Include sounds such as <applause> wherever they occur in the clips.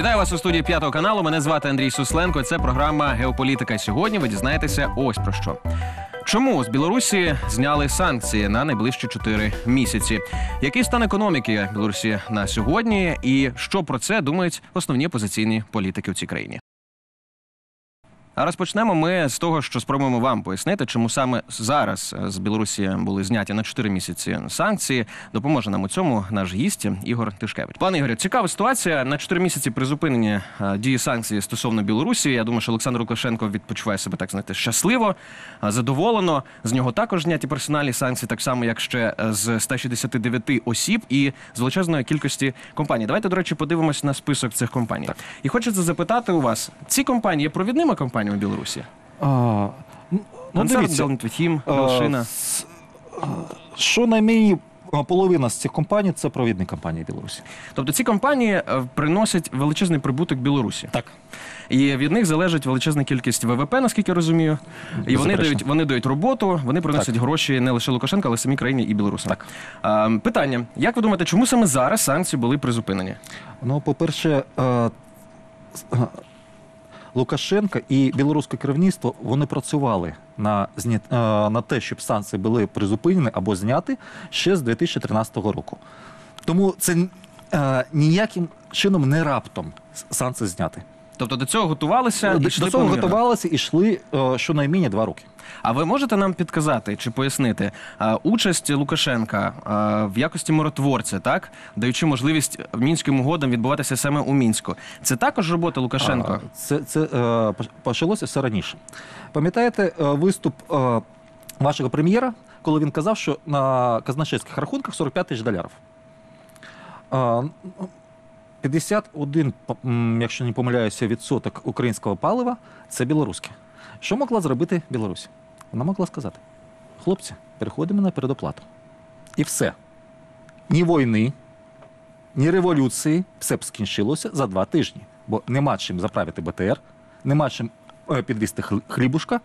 Вітаю вас у студії п'ятого каналу. Мене звати Андрій Сусленко. Це програма Геополітика. Сьогодні ви дізнаєтеся ось про що. Чому з Білорусі зняли санкції на найближчі 4 місяці? Який стан економіки Білорусі на сьогодні, і що про це думають основні опозиційні політики в цій країні? А розпочнемо ми з того, що спробуємо вам пояснити, чому саме зараз з Білорусі були зняті на 4 місяці санкції. Допоможе нам у цьому наш гість Ігор Тишкевич. Пане Ігорю, цікава ситуація. На 4 місяці призупинення е, дії санкцій стосовно Білорусі. Я думаю, що Олександр Лукашенко відпочиває себе так знаєте щасливо, е, задоволено. З нього також зняті персональні санкції, так само як ще е, з 169 осіб і з величезної кількості компаній. Давайте, до речі, подивимось на список цих компаній. І хочеться запитати у вас: ці компанії є провідними компаніями в Білорусі? А, ну, ну, Белнтвітім, а, Белшина. с- а, половина з цих компаній це провідні компанії Білорусі. Тобто ці компанії е, приносять величезний прибуток Білорусі. Так. І від них залежить величезна кількість ВВП, наскільки я розумію. І вони дають, вони дають роботу, вони приносять гроші не лише Лукашенка, але й самій країні і білорусам. Так. А, питання: як ви думаєте, чому саме зараз санкції були призупинені? Ну, по-перше, е, Лукашенка і білоруське керівництво вони працювали на, е, на те, щоб санкції були призупинені або зняти ще з 2013 року. Тому це е, ніяким чином не раптом санкції зняти. Тобто до цього готувалися і До йшли цього помірно. готувалися і йшли е, щонайменше два роки. А ви можете нам підказати чи пояснити а, участь Лукашенка а, в якості миротворця, так даючи можливість мінським угодам відбуватися саме у мінську? Це також робота Лукашенка. А, Це, це е, почалося все раніше. Пам'ятаєте е, виступ е, вашого прем'єра, коли він казав, що на казначейських рахунках 45 тисяч доларів. Е, 51, по- якщо не помиляюся, відсоток українського палива це білоруське. Що могла зробити Білорусь? Вона могла сказати: хлопці, переходимо на передоплату. І все. Ні війни, ні революції, все б скінчилося за два тижні. Бо нема чим заправити БТР, нема чим е, підвізти хл- хлібушка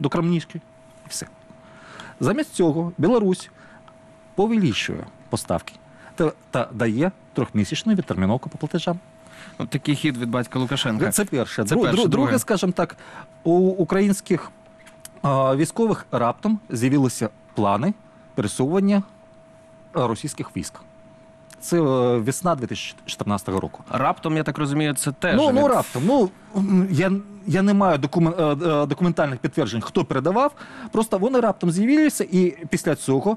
до Крамнічки. І все. Замість цього Білорусь повелічує поставки та, та дає трьохмісячну відтерміновку по платежам. Ну, такий хід від батька Лукашенка. Це перше. Це перше. Друге. Друге, скажімо так, у українських а, військових раптом з'явилися плани пересування російських військ. Це е, весна 2014 року. Раптом, я так розумію, це теж. Ну, ну раптом. Ну я, я не маю докумен, е, е, документальних підтверджень, хто передавав. Просто вони раптом з'явилися, і після цього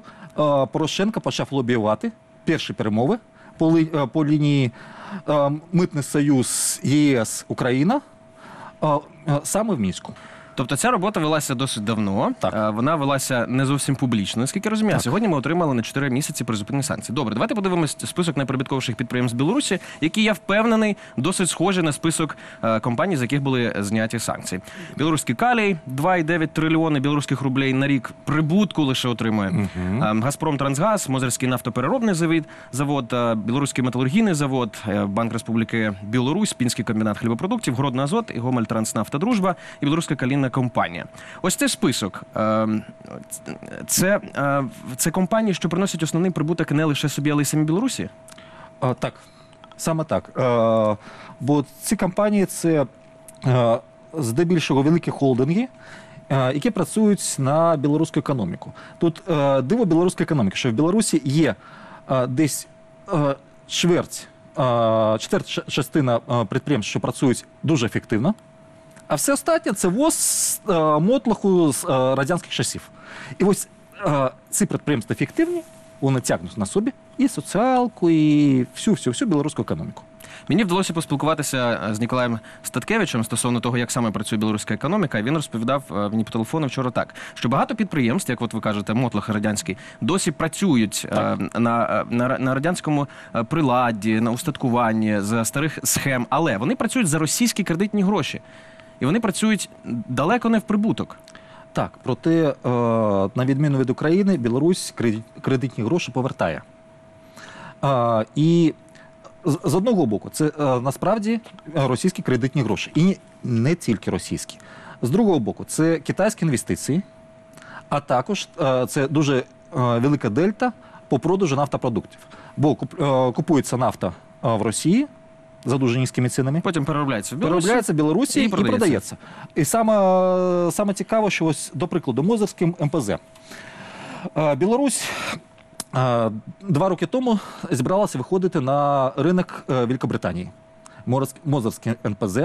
Порошенко почав лобіювати перші перемови по, е, по лінії е, Митний Союз ЄС Україна е, саме в Мінську. Тобто ця робота велася досить давно. Так. Е, Вона велася не зовсім публічно, наскільки я розумію. Так. сьогодні ми отримали на 4 місяці призупинені санкції. Добре, давайте подивимось список найприбутковіших підприємств Білорусі, які я впевнений досить схожі на список е, компаній, з яких були зняті санкції. Білоруський калій 2,9 трильйони білоруських рублей на рік прибутку лише отримує. Е, Газпром Трансгаз, Мозерський нафтопереробний завод, завод, е, Білоруський металургійний завод, Банк Республіки Білорусь, Пінський комбінат хлібопродуктів, Гродна Азот, і Гомель Транснафта Дружба і Білоруська калінна компанія. Ось цей список. е, Це, е, це компанії, що приносять основний прибуток не лише собі, але й самі Білорусі. А, так, саме так. Е, бо ці компанії це е, здебільшого великі холдинги, е, які працюють на білоруську економіку. Тут е, диво білоруської економіки, що в Білорусі є е, десь е, чверть, е, четверть частина е, підприємств, що працюють дуже ефективно. А все остатнє це воз е, мотлоху з е, радянських часів. І ось е, ці підприємства ефективні, вони тягнуть на собі і соціалку, і всю всю всю білоруську економіку. Мені вдалося поспілкуватися е, з Ніколаєм Статкевичем стосовно того, як саме працює білоруська економіка. Він розповідав е, мені по телефону вчора так, що багато підприємств, як от ви кажете, мотлох радянський, досі працюють е, на, е, на, на радянському е, приладді, на устаткуванні з старих схем, але вони працюють за російські кредитні гроші. І вони працюють далеко не в прибуток. Так, проте, е, на відміну від України, Білорусь кредитні гроші повертає. Е, і з, одного боку, це е, насправді російські кредитні гроші. І не тільки російські. З другого боку, це китайські інвестиції, а також це дуже велика дельта по продажу нафтопродуктів. Бо куп- купується нафта в Росії, за дуже низькими цінами. Потім переробляється в Білорусі. Переробляється в Білорусі і і, продається. продається. І саме, саме цікаво, що ось, до прикладу, Мозерським МПЗ. Е, Білорусь е, два роки тому зібралася виходити на ринок е, Великобританії. Мозерський НПЗ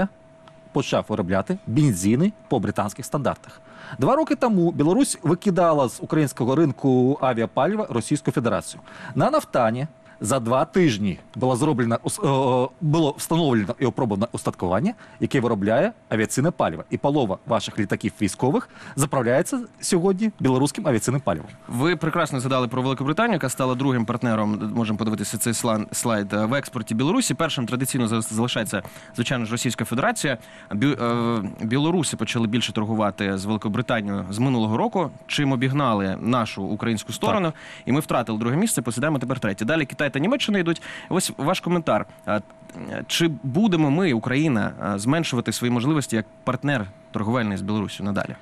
почав виробляти бензини по британських стандартах. Два роки тому Білорусь викидала з українського ринку авіапалива Російську Федерацію. На нафтані за два тижні було зроблено ус- е, було встановлено і опробовано устаткування, яке виробляє авіаційне паливо. І полова ваших літаків військових заправляється сьогодні білоруським авіаційним паливом. Ви прекрасно згадали про Великобританію, яка стала другим партнером. Можемо подивитися цей слайд е, в експорті Білорусі. Першим традиційно за- залишається звичайно ж Російська Федерація. Бі- е, Білоруси почали більше торгувати з Великобританією з минулого року. Чим обігнали нашу українську сторону, і ми втратили друге місце. Посідаємо тепер третє. Далі Китай та Німеччина йдуть. Ось ваш коментар. Чи будемо ми, Україна, зменшувати свої можливості як партнер торговельний з Білорусі надалі?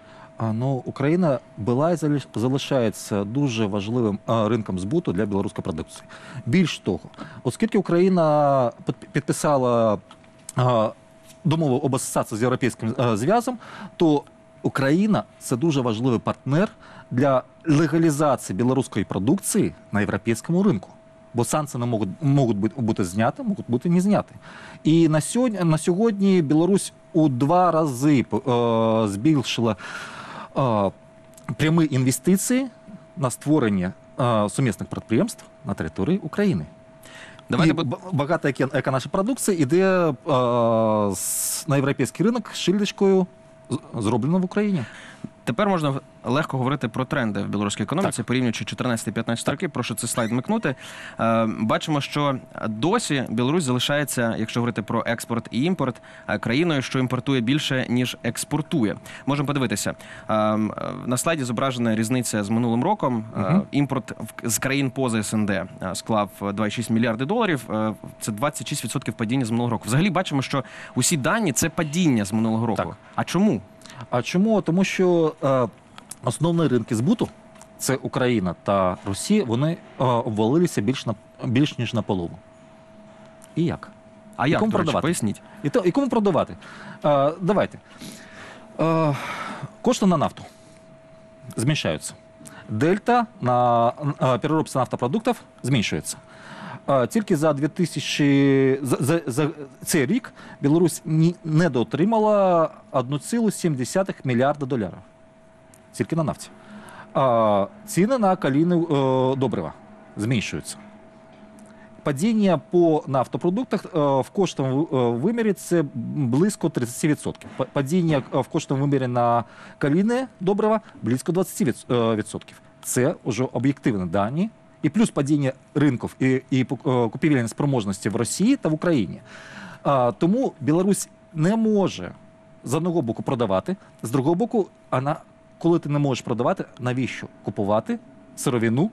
Ну, Україна була і залиш- залишається дуже важливим ринком збуту для білоруської продукції. Більш того, оскільки Україна під- підписала домову об асоціації з європейським зв'язом, то Україна це дуже важливий партнер для легалізації білоруської продукції на європейському ринку. Бо санкції не можуть, можуть бути, бути зняті, можуть бути не зняті. І на сьогодні, на сьогодні Білорусь у два рази е, збільшила е, прямі інвестиції на створення е, сумісних підприємств на території України. Давайте і багато яка, яка наша продукція йде е, на європейський ринок з шильдочкою зроблено в Україні. Тепер можна легко говорити про тренди в білоруській економіці, порівнюючи 14-15 роки. Прошу цей слайд микнути. Е, бачимо, що досі Білорусь залишається, якщо говорити про експорт і імпорт, е, країною, що імпортує більше ніж експортує. Можемо подивитися. Е, на слайді зображена різниця з минулим роком. Е, Імпорт з країн поза СНД склав 2,6 мільярди доларів. Це 26% падіння з минулого року. Взагалі бачимо, що усі дані це падіння з минулого року. Так. А чому? А чому? Тому що е, основні ринки збуту це Україна та Росія, вони е, обвалилися більш на більш ніж наполовину. І як? А як кому до речі, продавати? поясніть? І, то, і кому продавати? Е, давайте. Е, кошти на нафту зменшаються. Дельта на е, переробці нафтопродуктів зменшується. Тільки за 2000, за, за, за цей рік Білорусь ні- недоотримала 1,7 мільярда доларів. Тільки на нафті. А ціни на калійне е, добрива зменшуються. Падіння по нафтопродуктах е, в коштовому е, вимірі це близько 30%. Падіння в коштовому вимірі на калійне добрива близько 20%. Це вже об'єктивні дані. І плюс падіння ринків і, і е, купівельної спроможності в Росії та в Україні. А, тому Білорусь не може з одного боку продавати, з другого боку, вона, коли ти не можеш продавати, навіщо купувати сировину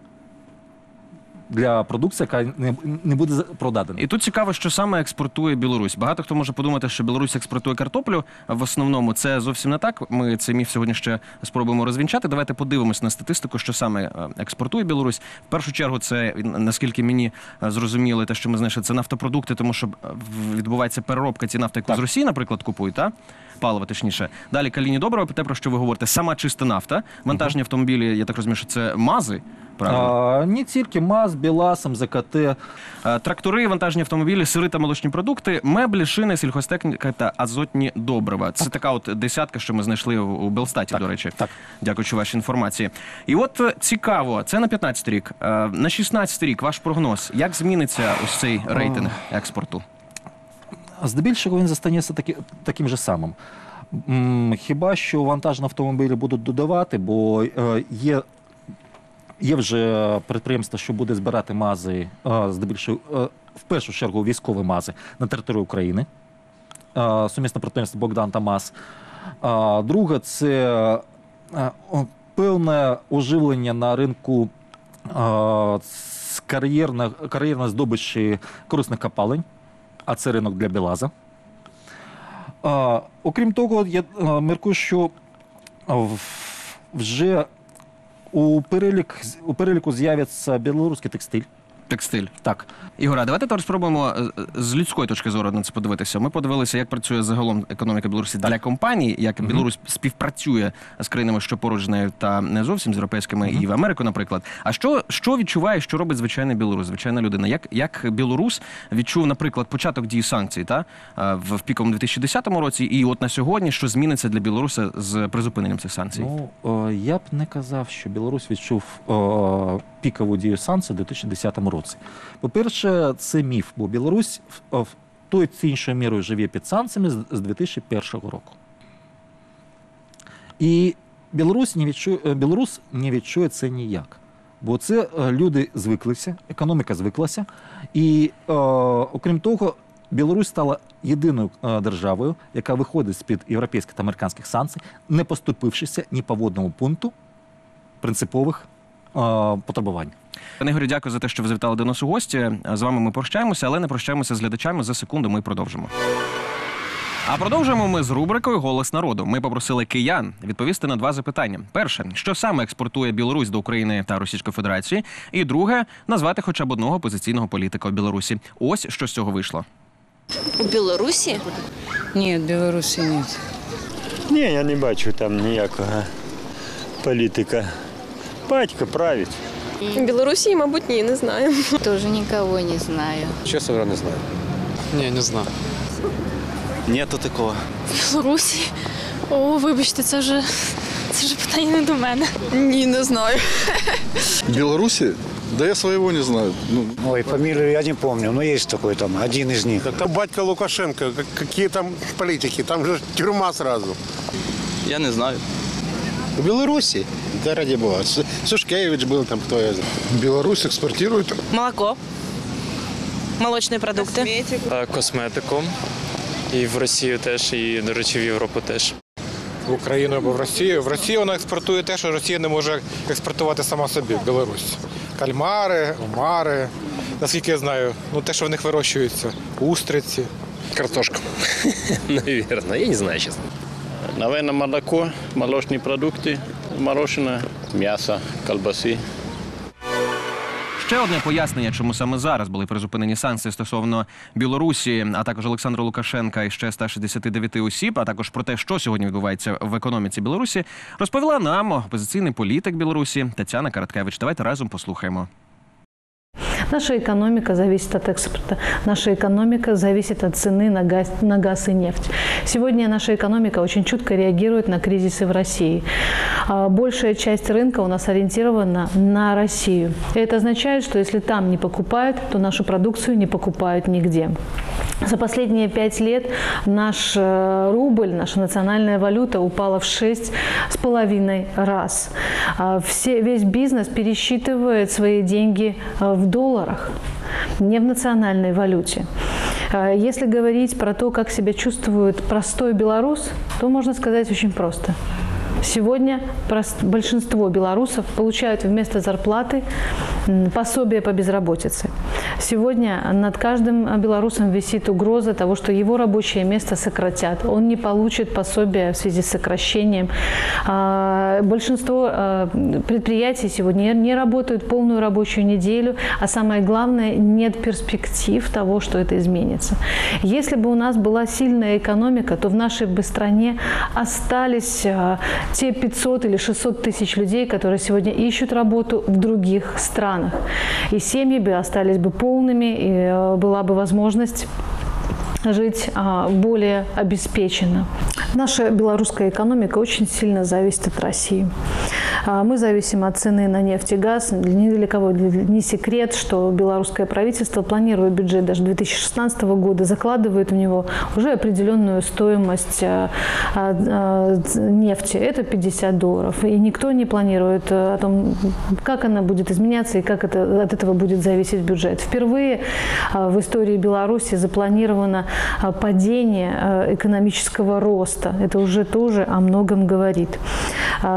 для продукції, яка не, не буде продадена? І тут цікаво, що саме експортує Білорусь. Багато хто може подумати, що Білорусь експортує картоплю. В основному це зовсім не так. Ми цей міф сьогодні ще спробуємо розвінчати. Давайте подивимось на статистику, що саме е, експортує Білорусь. В першу чергу, це наскільки мені е, зрозуміло, те, що ми знайшли, це нафтопродукти, тому що е, відбувається переробка ці нафти, яку Так. з Росії, наприклад, купують, та? паливо, точніше. Далі каліні добрива, те, про що ви говорите, сама чиста нафта. Вантажні автомобілі, я так розумію, що це мази. А, не тільки МАЗ, БелАЗ, МЗКТ. Е, Трактори, вантажні автомобілі, сири та молочні продукти, меблі, шини, сільхозтехніка та азотні добрива. Це така от десятка, що ми знайшли у Белстаті, до речі. так. Дякуючи вашій інформації. І от е, цікаво, це на 15 рік. Е, На 16 рік ваш прогноз. Як зміниться ось цей рейтинг експорту? Здебільшого він застанеться таки, таким же самим. Хіба що вантажні автомобілі будуть додавати, бо є, є вже підприємство, що буде збирати мази, е, здебільшого, е, в першу чергу військові мази на території України. Е, Сумісне підприємство Богдан та МАЗ. Друге, це певне оживлення на ринку з кар'єрної здобичі корисних копалень а це ринок для Білаза. Окрім того, я міркую, що вже у, перелік, у переліку з'явиться білоруський текстиль. Текстиль. Так. Ігора, давайте тепер спробуємо е, з людської точки зору на це подивитися. Ми подивилися, як працює загалом економіка Білорусі для компаній, як Білорусь співпрацює з країнами, що поруч з нею, та не зовсім з європейськими і в Америку, наприклад. А що, що відчуває, що робить звичайний білорус, звичайна людина? Як, як білорус відчув, наприклад, початок дії санкцій та е, в, в піковому 2010 році, і от на сьогодні, що зміниться для білоруса з призупиненням цих санкцій? Ну, е, я б не казав, що Білорусь відчув е, пікову дію санкцій у 2010 році. По-перше, це міф, бо Білорусь в, тою чи іншою мірою живе під санкціями з, з 2001 року. І Білорусь не відчує, е, білорус не відчує це ніяк. Бо це е, люди звиклися, економіка звиклася. І е, окрім того, Білорусь стала єдиною е, державою, яка виходить з-під європейських та американських санкцій, не поступившися ні по водному пункту принципових потребувань. Пане Ігорю, дякую за те, що ви завітали до нас у гості. З вами ми прощаємося, але не прощаємося з глядачами. За секунду ми продовжимо. А продовжуємо ми з рубрикою Голос народу. Ми попросили киян відповісти на два запитання: перше, що саме експортує Білорусь до України та Російської Федерації, і друге назвати хоча б одного опозиційного політика у Білорусі. Ось що з цього вийшло. У Білорусі Ні, Білорусі нет. Ні, я не бачу там ніякого політика. Батько править. В Білорусі, мабуть, ні, не знаю. Тоже никого не знаю. Чесно говоря, не знаю. Ні, не знаю. Нету такого. В Білорусі? О, вибачте, це вже це вже питання не до мене. ні, не знаю. Беларуси? Да я своего не знаю. Ну, Ой, фамилию я не помню, но есть такой там, один из них. Это батька Лукашенко. Как- Какие там политики? Там же тюрьма сразу. Я не знаю. В Беларуси? Да ради бога. Сушкевич был там, кто я знаю. Беларусь экспортирует Молоко. Молочні продукти. косметику. І в Росію теж, і, до речі, в Європу теж. В Україну або в Росію. В Росію вона експортує те, що Росія не може експортувати сама собі в Білорусь. Кальмари, омари. Наскільки я знаю, ну те, що в них вирощується, устриці. картошку. <laughs> Наверное, я не знаю, честно. Наверное, молоко, молочные продукты, мороженое, мясо, колбасы. Ще одне пояснення, чому саме зараз були призупинені санкції стосовно Білорусі, а також Олександра Лукашенка і ще 169 осіб, а також про те, що сьогодні відбувається в економіці Білорусі, розповіла нам опозиційний політик Білорусі Тетяна Караткевич. Давайте разом послухаємо. Наша экономика зависит от экспорта. Наша экономика зависит от цены на газ, на газ и нефть. Сегодня наша экономика очень чутко реагирует на кризисы в России. А, Большая часть рынка у нас ориентирована на Россию. Это означает, что если там не покупают, то нашу продукцию не покупают нигде. За последние пять лет наш э, рубль, наша национальная валюта упала в шесть с половиной раз. А, Все, весь бизнес пересчитывает свои деньги э, в долларах, не в национальной валюте. Если говорить про то, как себя чувствует простой белорус, то можно сказать очень просто. Сегодня большинство белорусов получают вместо зарплаты пособие по безработице. Сегодня над каждым белорусом висит угроза того, что его рабочее место сократят. Он не получит пособие в связи с сокращением. А, Большинство а, предприятий сегодня не работают полную рабочую неделю, а самое главное, нет перспектив того, что это изменится. Если бы у нас была сильная экономика, то в нашей бы стране остались а, те 500 или 600 тысяч людей, которые сегодня ищут работу в других странах. И семьи бы остались бы полными, и э, была бы возможность жить а, более обеспеченно. Наша белорусская экономика очень сильно зависит от России. А, Мы зависим от цены на нефть и газ. Для кого не секрет, что белорусское правительство, планируя бюджет даже 2016 года, закладывает в него уже определенную стоимость а, а, нефти. Это 50 долларов. И никто не планирует э, о том, как она будет изменяться и как это, от этого будет зависеть бюджет. Впервые в истории Беларуси запланировано падение экономического роста. Это уже тоже о многом говорит.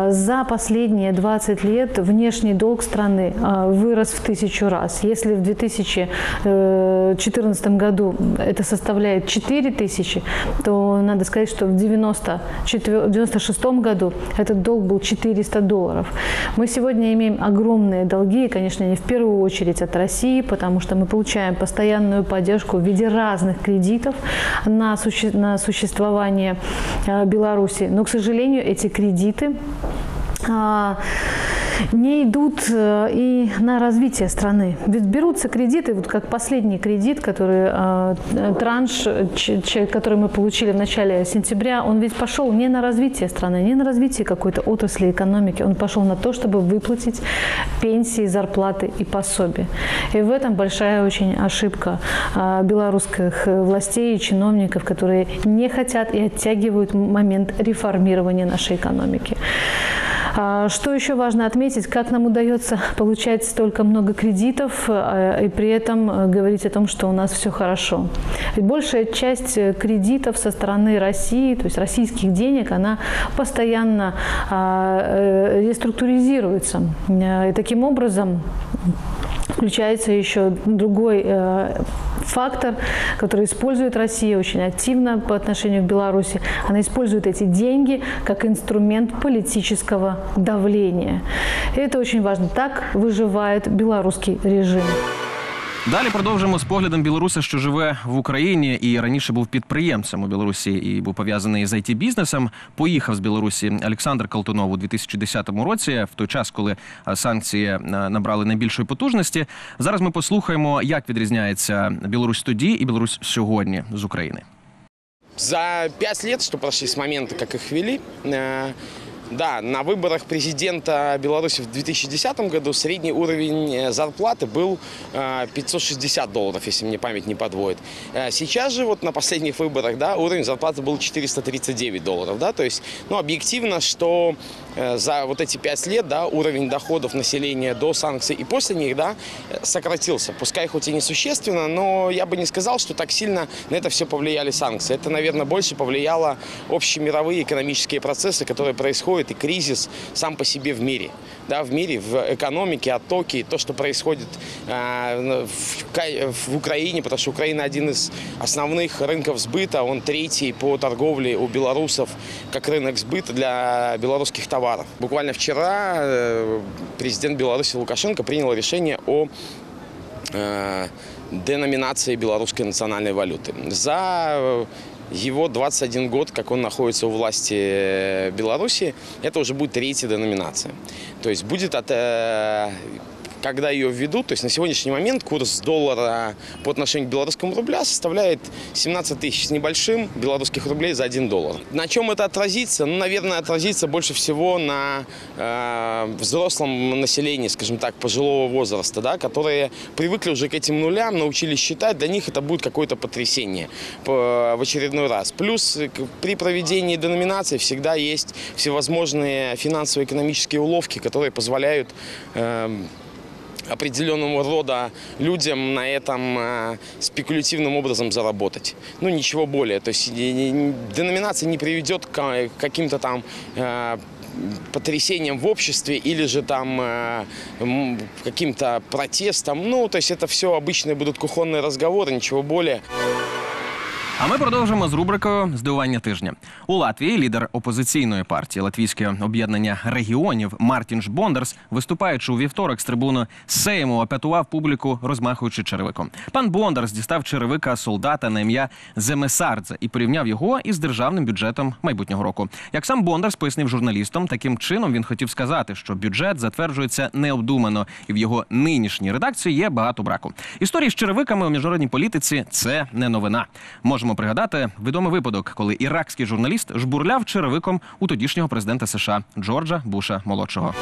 За последние 20 лет внешний долг страны а, вырос в тысячу раз. Если в 2014 году это составляет 4 тысячи, то надо сказать, что в 1996 году этот долг был 400 долларов. Мы сегодня имеем огромные долги, и, конечно, не в первую очередь от России, потому что мы получаем постоянную поддержку в виде разных кредитов на, суще- на существование э, Беларуси. Но, к сожалению, эти кредиты не идут э, и на развитие страны. Ведь берутся кредиты, вот как последний кредит, который э, транш, который мы получили в начале сентября, он ведь пошел не на развитие страны, не на развитие какой-то отрасли экономики, он пошел на то, чтобы выплатить пенсии, зарплаты и пособия. И в этом большая очень ошибка э, белорусских властей и чиновников, которые не хотят и оттягивают момент реформирования нашей экономики. А, Что еще важно отметить, как нам удается <laughs> получать столько много кредитов э, и при этом э, говорить о том, что у нас все хорошо. Ведь большая часть э, кредитов со стороны России, то есть российских денег, она постоянно а, реструктуризируется. И таким образом Включается еще другой э, фактор, который использует Россия очень активно по отношению к Беларуси. Она использует эти деньги как инструмент политического давления. И это очень важно. Так выживает белорусский режим. Далі продовжимо з поглядом білоруса, що живе в Україні і раніше був підприємцем у Білорусі і був пов'язаний з it бізнесом Поїхав з Білорусі Олександр Калтунов у 2010 році, в той час, коли е, санкції е, набрали найбільшої потужності. Зараз ми послухаємо, як відрізняється Білорусь тоді і Білорусь сьогодні з України. За пять лет, что прошли с момента, как их ввели, э, да, на выборах президента Беларуси в 2010 году средний уровень э, зарплаты был э, 560 долларов, если мне память не подводит. Э, Сейчас же вот на последних выборах, да, уровень зарплаты был 439 долларов, да, то есть, ну, объективно, что э, за вот эти пять лет, да, уровень доходов населения до санкций и после них, да, э, сократился. Пускай хоть и несущественно, но я бы не сказал, что так сильно на это все повлияли санкции. Это, наверное, больше повлияло общемировые экономические процессы, которые происходят, и кризис сам по себе в мире. Да, в мире, в экономике, оттоки, то, что происходит э, в, в Украине, потому что Украина один из основных рынков сбыта, он третий по торговле у белорусов, как рынок сбыта для белорусских товаров. Буквально вчера э, президент Беларуси Лукашенко принял решение о э, деноминации белорусской национальной валюты. За его 21 год, как он находится у власти э, Беларуси, это уже будет третья деноминация. То есть будет от, когда ее введут, то есть на сегодняшний момент курс доллара по отношению к белорусскому рубля составляет 17 тысяч с небольшим белорусских рублей за 1 доллар. На чем это отразится? Ну, наверное, отразится больше всего на э, взрослом населении, скажем так, пожилого возраста, да, которые привыкли уже к этим нулям, научились считать, для них это будет какое-то потрясение по- в очередной раз. Плюс э, при проведении деноминации всегда есть всевозможные финансово-экономические уловки, которые позволяют эм, определенного рода людям на этом э, спекулятивным образом заработать. Ну, ничего более. То есть деноминация не приведет к э, каким-то там э, потрясениям в обществе или же там э, каким-то протестам. Ну, то есть это все обычные будут кухонные разговоры, ничего более. А ми продовжимо з рубрикою Здивування тижня. У Латвії лідер опозиційної партії Латвійське об'єднання регіонів Мартін Бондарс, виступаючи у вівторок з трибуни Сейму, опятував публіку, розмахуючи черевиком. Пан Бондарс дістав черевика солдата на ім'я Земесардзе і порівняв його із державним бюджетом майбутнього року. Як сам Бондарс пояснив журналістам, таким чином він хотів сказати, що бюджет затверджується необдумано, і в його нинішній редакції є багато браку. Історії з черевиками у міжнародній політиці це не новина. Можемо пригадати відомий випадок, коли іракський журналіст жбурляв черевиком у тодішнього президента США Джорджа Буша молодшого.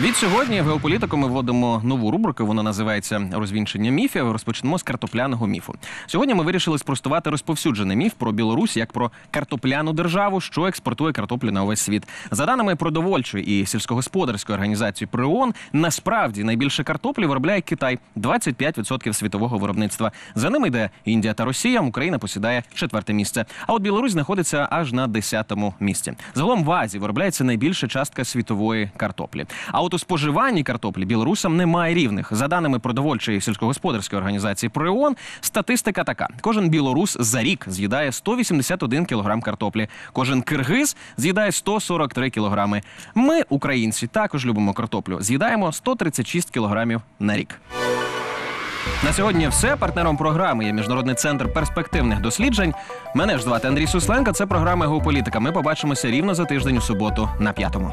Від сьогодні в геополітику ми вводимо нову рубрику. Вона називається Розвінчення міфів. Розпочнемо з картопляного міфу. Сьогодні ми вирішили спростувати розповсюджений міф про Білорусь як про картопляну державу, що експортує картоплю на увесь світ. За даними продовольчої і сільськогосподарської організації ПРИОН, насправді найбільше картоплі виробляє Китай 25% світового виробництва. За ними йде Індія та Росія. Україна посідає четверте місце. А от Білорусь знаходиться аж на 10-му місці. Загалом в Азії виробляється найбільша частка світової картоплі. А от у споживанні картоплі білорусам немає рівних. За даними продовольчої сільськогосподарської організації ПРИОН, статистика така: кожен білорус за рік з'їдає 181 кілограм картоплі. Кожен киргиз з'їдає 143 кілограми. Ми, українці, також любимо картоплю. З'їдаємо 136 кілограмів на рік. На сьогодні все. Партнером програми є Міжнародний центр перспективних досліджень. Мене ж звати Андрій Сусленко. Це програма Геополітика. Ми побачимося рівно за тиждень у суботу на п'ятому.